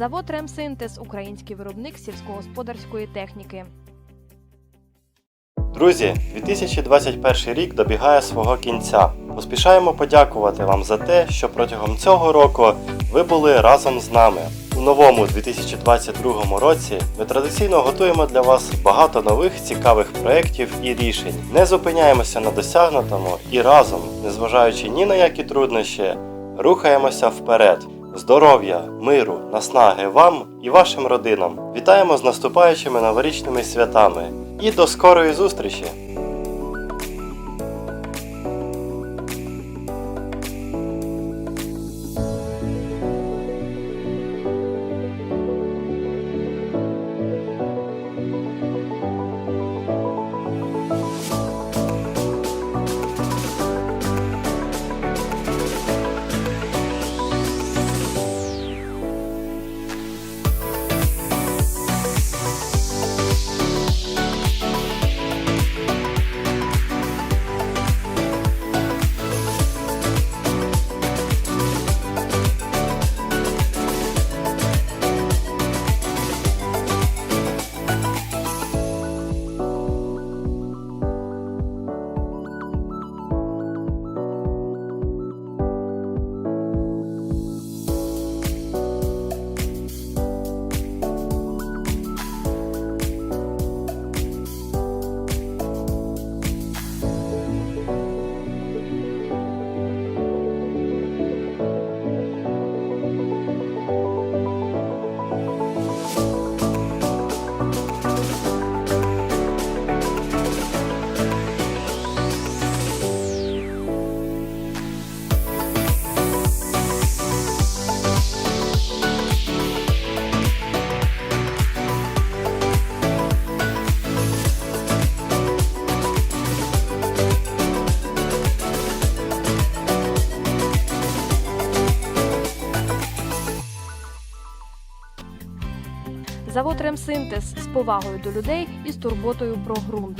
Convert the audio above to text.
Завод Ремсинтез український виробник сільськогосподарської техніки. Друзі, 2021 рік добігає свого кінця. Поспішаємо подякувати вам за те, що протягом цього року ви були разом з нами. У новому 2022 році ми традиційно готуємо для вас багато нових цікавих проєктів і рішень. Не зупиняємося на досягнутому і разом, незважаючи ні на які труднощі, рухаємося вперед. Здоров'я, миру, наснаги вам і вашим родинам. Вітаємо з наступаючими новорічними святами і до скорої зустрічі! Завод Ремсинтез з повагою до людей і з турботою про ґрунт.